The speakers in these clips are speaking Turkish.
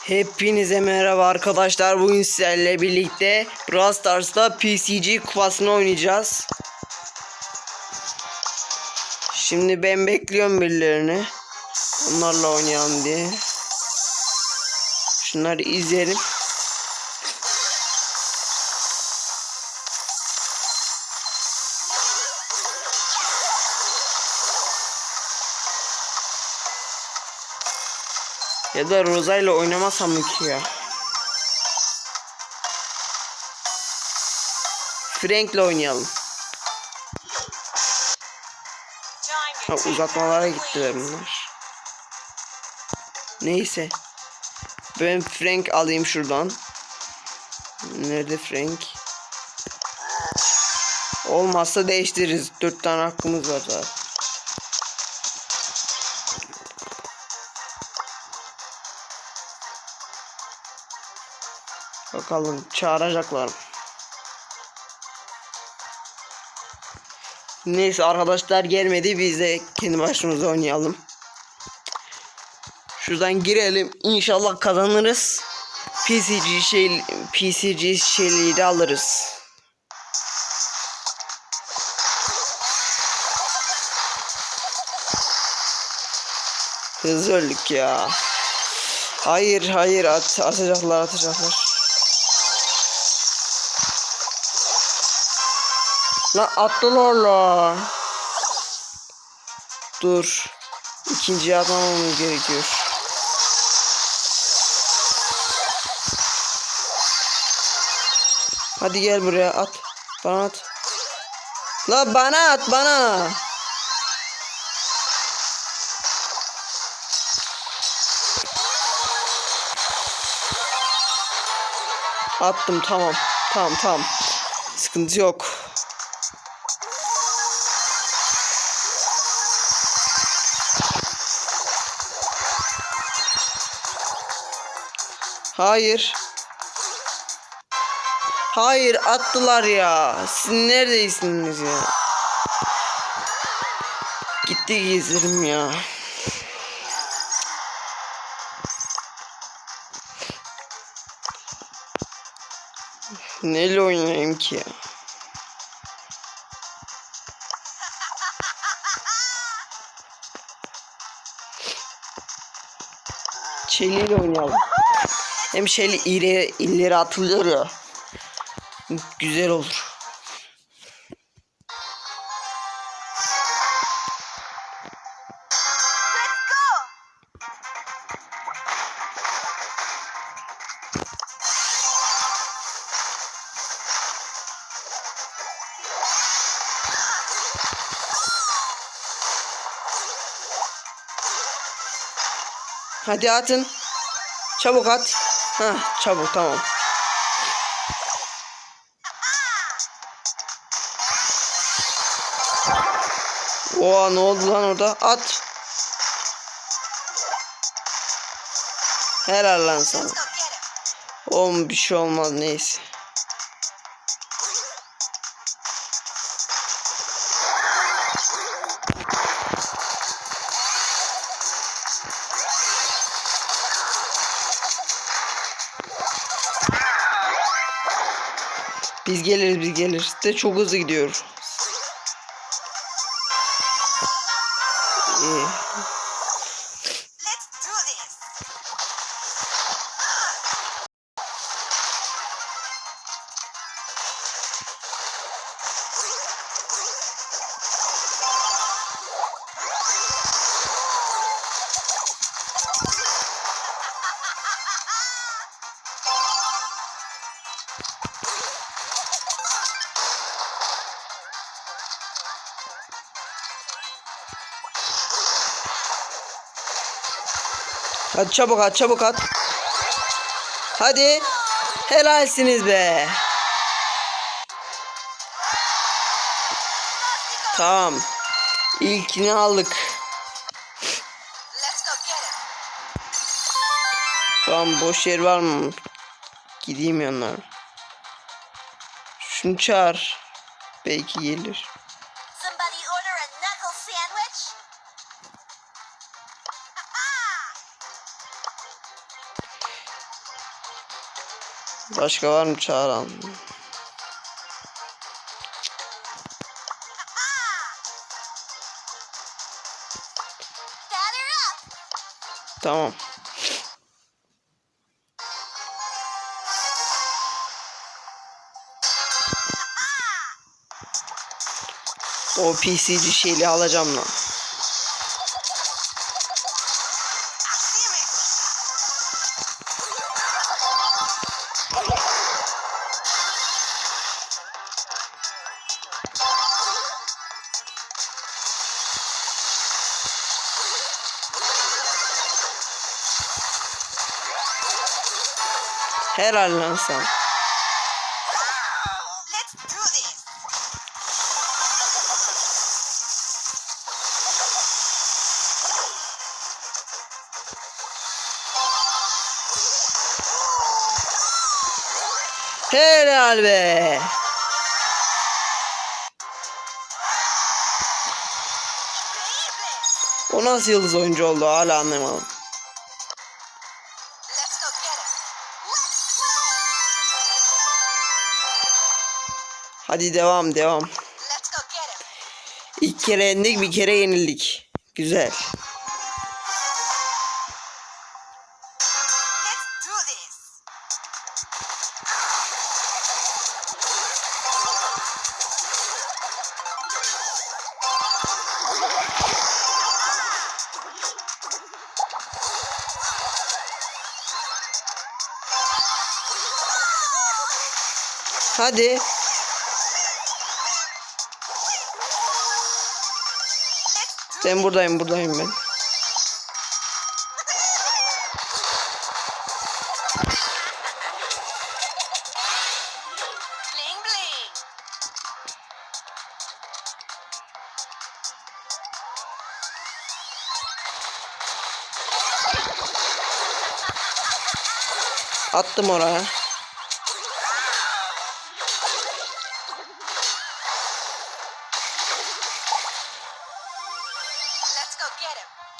Hepinize merhaba arkadaşlar. Bugün sizlerle birlikte Brawl Stars'ta PCG kupasını oynayacağız. Şimdi ben bekliyorum birilerini. Onlarla oynayalım diye. Şunları izleyelim. Ya da Rosa ile oynamasam mı ki ya? Frank'le oynayalım. Ha, uzatmalara gittiler bunlar. Neyse. Ben Frank alayım şuradan. Nerede Frank? Olmazsa değiştiririz. Dört tane hakkımız var zaten. Bakalım çağıracaklar? Neyse arkadaşlar gelmedi biz de kendi başımıza oynayalım. Şuradan girelim. İnşallah kazanırız. PCG şey PCG şeyleri alırız. Hızlı öldük ya. Hayır hayır at atacaklar atacaklar. Lan attılar la. Dur. İkinciye atmamamız gerekiyor. Hadi gel buraya at. Bana at. La bana at bana. Attım tamam. Tamam tamam. Sıkıntı yok. Hayır. Hayır attılar ya. Siz neredeysiniz ya? Gitti gezerim ya. Neyle oynayayım ki ya? Çeliğiyle oynayalım. Hem şeyle ileri, ileri atılıyor ya. Güzel olur. Hadi atın. Çabuk at. Ha, çabuk tamam. Oha ne oldu lan orada? At. Helal lan sana. Oğlum bir şey olmaz neyse. Biz geliriz biz geliriz. De çok hızlı gidiyor. Hadi çabuk at çabuk at. Hadi. Helalsiniz be. Tamam. İlkini aldık. Tamam boş yer var mı? Gideyim yanlara. Şunu çağır. Belki gelir. Başka var mı çağıran? Tamam. O PC'ci şeyli alacağım lan. Helal lan sen. Helal be. O nasıl yıldız oyuncu oldu hala anlamadım. Hadi devam devam. İlk kere yendik bir kere yenildik. Güzel. Hadi. Ben buradayım buradayım ben. Attım oraya.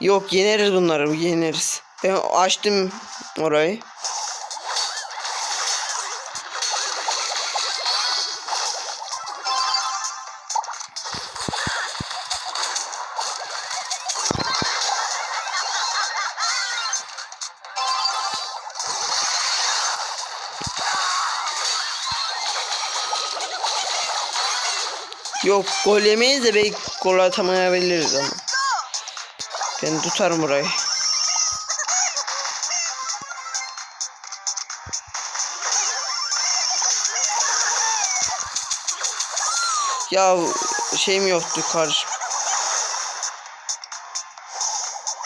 Yok yeneriz bunları yeneriz. Ben açtım orayı. Yok gol yemeyiz de belki gol atamayabiliriz ama. Ben tutarım burayı. Ya şeyim yoktu karşı.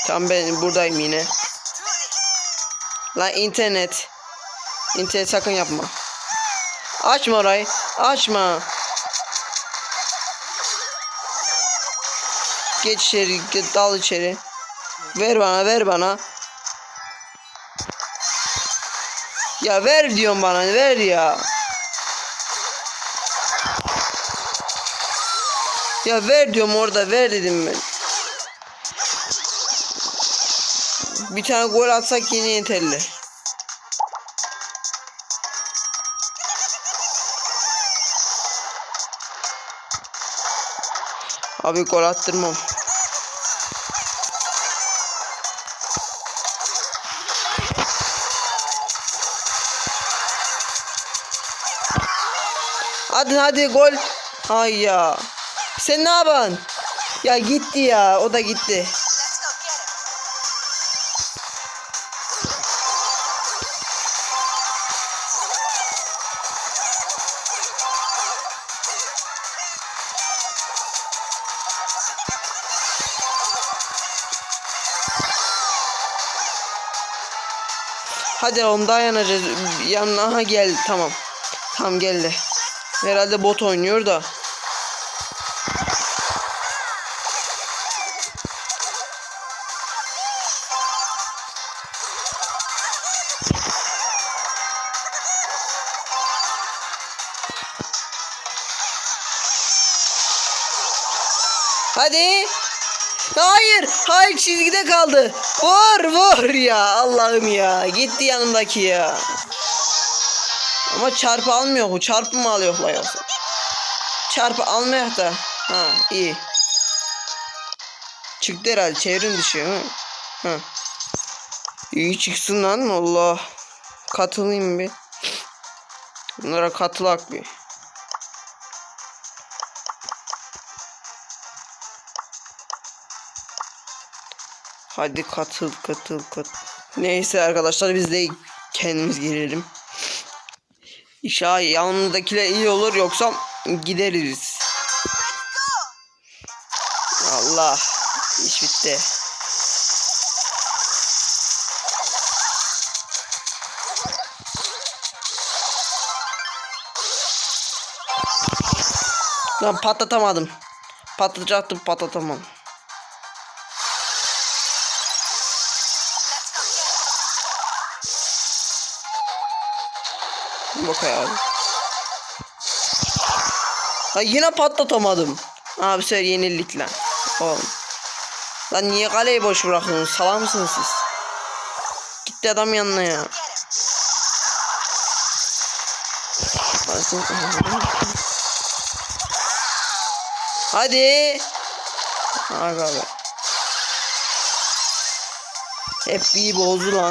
Tam ben buradayım yine. Lan internet. İnternet sakın yapma. Açma orayı. Açma. Geç içeri. Git, dal içeri. Ver bana ver bana. Ya ver diyorum bana ver ya. Ya ver diyorum orada ver dedim ben. Bir tane gol atsak yine yeterli. Abi gol attırmam. Hadi hadi gol. Hay ya. Sen ne yapan? Ya gitti ya. O da gitti. Hadi oğlum dayanacağız. Yanına aha gel tamam. Tam geldi. Herhalde bot oynuyor da. Hadi. Hayır. Hayır çizgide kaldı. Vur vur ya. Allah'ım ya. Gitti yanımdaki ya. Ama çarpı almıyor o. Çarpı mı alıyor la yoksa? Çarpı almıyor da. Ha iyi. Çıktı herhalde çevrim dışı. Hı. Hı. İyi çıksın lan Allah. Katılayım bir. Bunlara katılak bir. Hadi katıl katıl katıl. Neyse arkadaşlar biz de kendimiz girelim. İnşallah yanımızdakiler iyi olur yoksa gideriz. Allah iş bitti. Lan patlatamadım. Patlatacaktım patlatamadım. Bakayım abi. Ha yine patlatamadım. Abi sen yenilik lan. Oğlum. Lan niye kaleyi boş bırakıyorsunuz? Salak mısınız siz? Gitti adam yanına ya. Hadi. Aga be. Hep iyi bozdu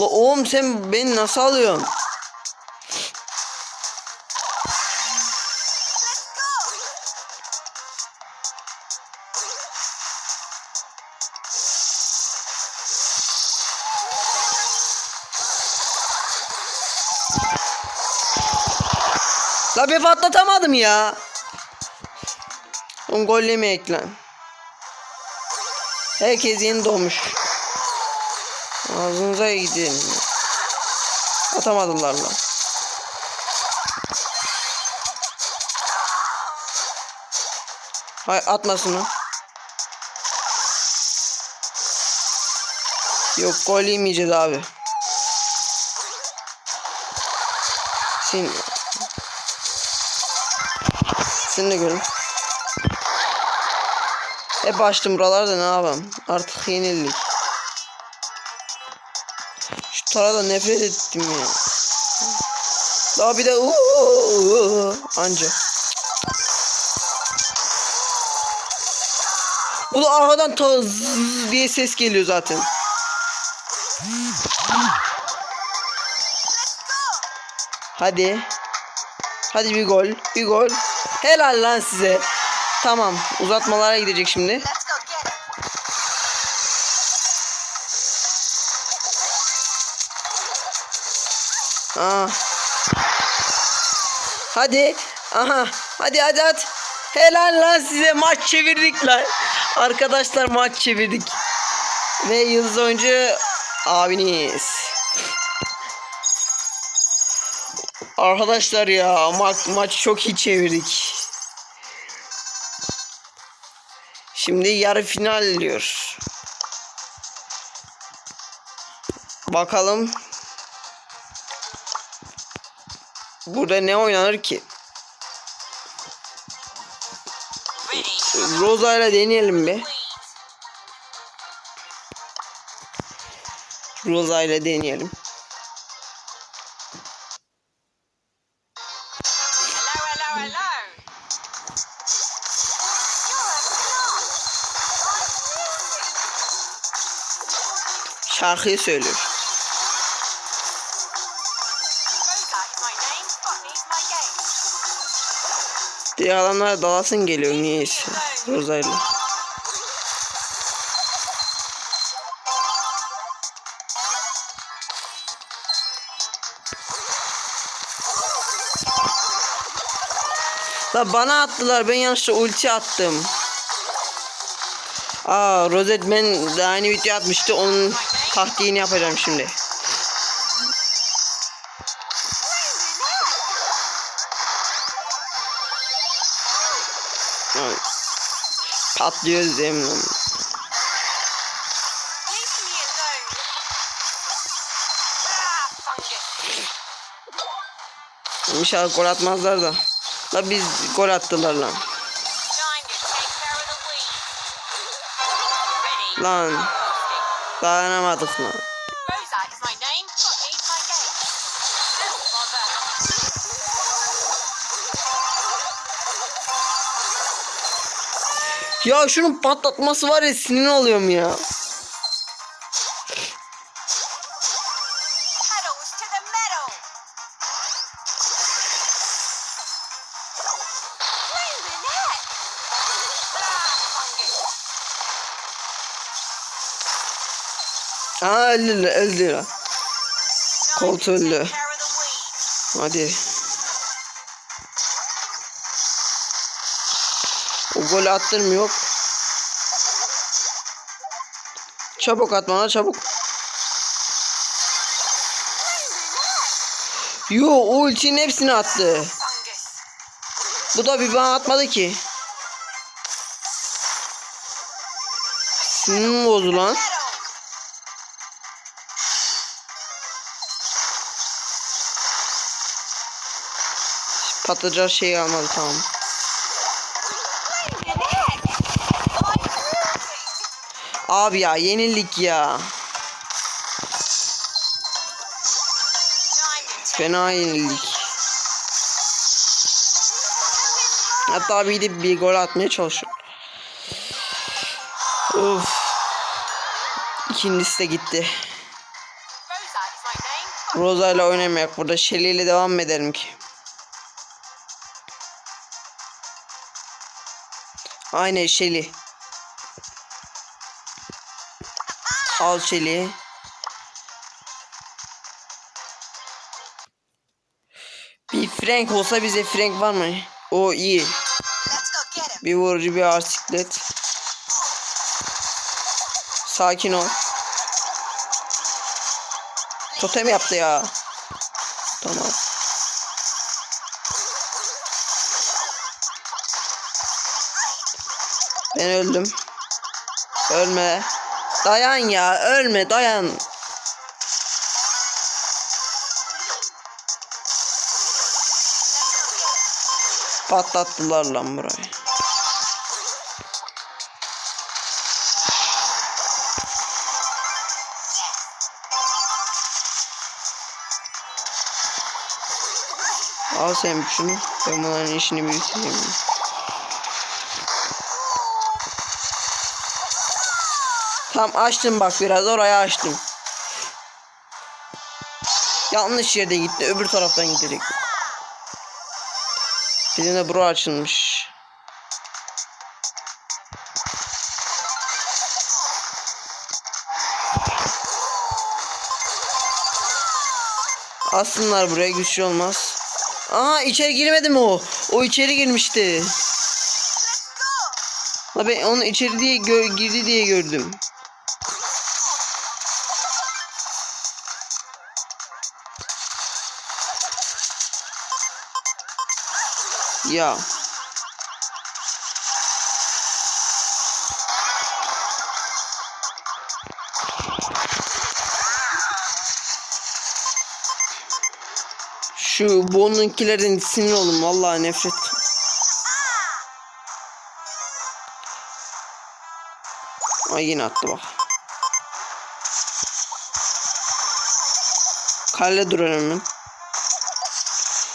La oğlum sen beni nasıl alıyorsun? La bir patlatamadım ya. On gol yemeyek lan. Herkes yeni doğmuş. Ağzınıza gidin. Atamadılar lan. Hay atmasın o. Yok gol yemeyeceğiz abi. Sen Sen de görün. Hep açtım buralarda ne yapayım. Artık yenildik. Tarada nefret ettim ya. Daha bir de uuu anca. Bu da arkadan ta diye ses geliyor zaten. Hadi. Hadi bir gol. Bir gol. Helal lan size. Tamam. Uzatmalara gidecek şimdi. Aa. Hadi. Aha. Hadi hadi hadi. Helal lan size maç çevirdik lan. Arkadaşlar maç çevirdik. Ve yıldız oyuncu abiniz. Arkadaşlar ya ma maç çok iyi çevirdik. Şimdi yarı final diyor. Bakalım Burada ne oynanır ki? Rosa ile deneyelim bir. Rosa ile deneyelim. Şarkıyı söylüyor. Diğer adamlar dalasın geliyor niyeyse. Rosa ile. La bana attılar ben yanlışlıkla ulti attım. Aa Rozet ben daha yeni video atmıştı onun taktiğini yapacağım şimdi. Patlıyoruz emin olun. Leave me alone. Ah, fungus. İnşallah gol atmazlar da. La biz gol attılar lan. Lan dayanamadık lan. Ya şunun patlatması var ya sinir oluyorum ya. Pedals to the metal. Wait a minute. O gol attırmıyor. Çabuk at bana çabuk. Yo ultinin hepsini attı. Bu da bir bana atmadı ki. Sinirim bozdu lan. Patlayacak şeyi almadı tamam. Abi ya yenildik ya. Fena yenildik. Hatta bir de bir gol atmaya çalışıyor. Of. İkincisi de gitti. Rosa ile oynamayak burada. Shelly ile devam edelim ki. Aynen Shelly. Al. Bir Frank olsa bize Frank var mı? O iyi. Bir vurucu bir arsiklet. Sakin ol. Totem yaptı ya. Tamam. Ben öldüm. Ölme. Dayan ya. Ölme dayan. Patlattılar lan burayı. Al sen şunu. Ben bunların işini bitireyim. Tam açtım bak biraz oraya açtım. Yanlış yerde gitti. Öbür taraftan gidecek. Birine bura açılmış. Aslınlar buraya güçlü olmaz. Aha içeri girmedi mi o? O içeri girmişti. La ben onu içeri diye girdi diye gördüm. Ya. Şu bonunkilerden sinir oldum vallahi nefret. Ay yine attı bak. Kale dur hemen.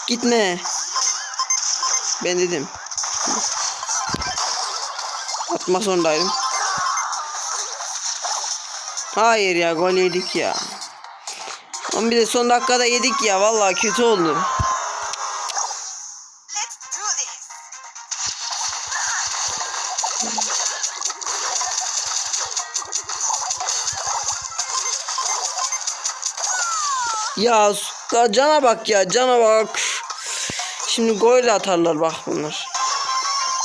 Gitme. Ben dedim. Atmak zorundaydım. Hayır ya gol yedik ya. Ama bir de son dakikada yedik ya vallahi kötü oldu. Ya cana bak ya cana bak. Şimdi gol atarlar bak bunlar.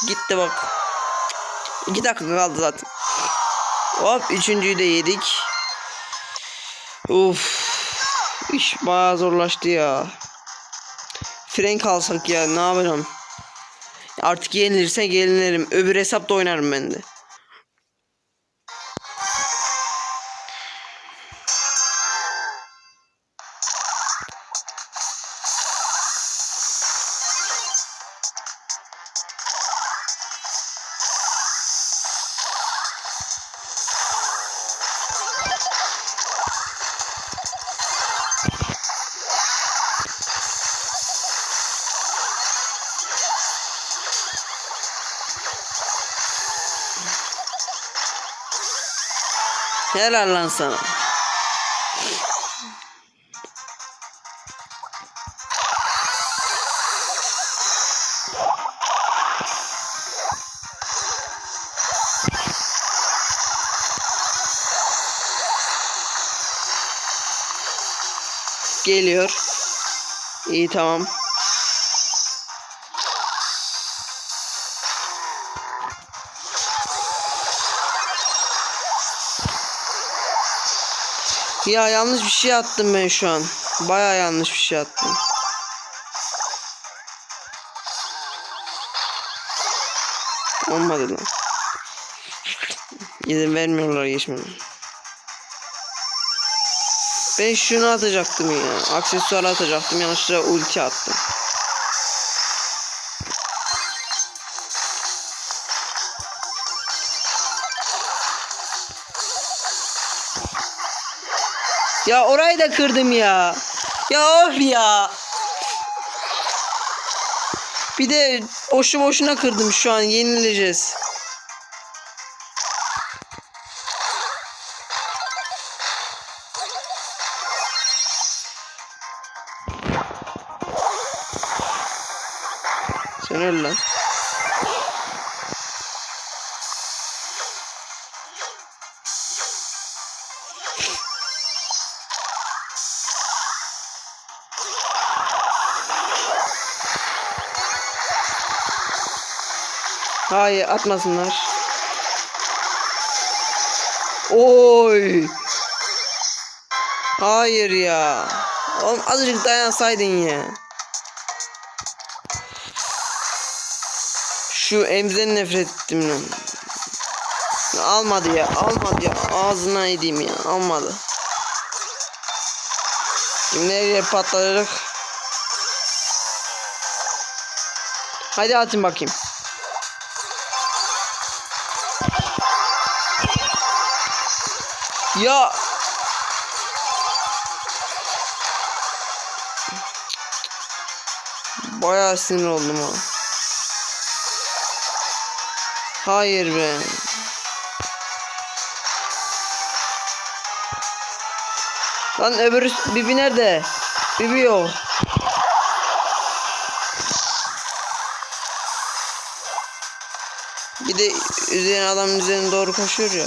Gitti bak. İki dakika kaldı zaten. Hop üçüncüyü de yedik. Uf. İş bayağı zorlaştı ya. Frank alsak ya ne yapacağım. Artık yenilirse gelinirim. Öbür hesapta oynarım ben de. Helal lan sana. Geliyor. İyi tamam. Ya yanlış bir şey attım ben şu an. Baya yanlış bir şey attım. Olmadı lan. İzin vermiyorlar geçmeme. Ben şunu atacaktım ya. Aksesuar atacaktım. Yanlışlıkla ulti attım. Ya orayı da kırdım ya. Ya of ya. Bir de boşu boşuna kırdım şu an yenileceğiz. Sen öl lan. Hayır atmasınlar. Oy. Hayır ya. Oğlum azıcık dayansaydın ya. Şu emzden nefret ettim lan. Almadı ya. Almadı ya. Ağzına edeyim ya. Almadı. Şimdi nereye patlayacak? Hadi atın bakayım. Ya Bayağı sinir oldum ha. Hayır be. Lan öbürü Bibi nerede? Bibi yok. Bir de üzerine adamın üzerine doğru koşuyor ya.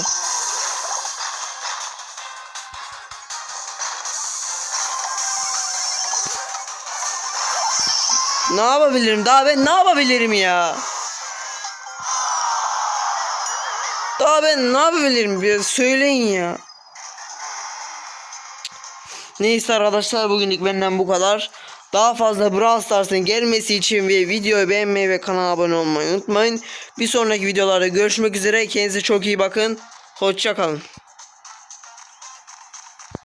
Ne yapabilirim? Daha ben ne yapabilirim ya? Daha ben ne yapabilirim? Bir söyleyin ya. Neyse arkadaşlar bugünlük benden bu kadar. Daha fazla Brawl Stars'ın gelmesi için ve videoyu beğenmeyi ve kanala abone olmayı unutmayın. Bir sonraki videolarda görüşmek üzere. Kendinize çok iyi bakın. Hoşçakalın.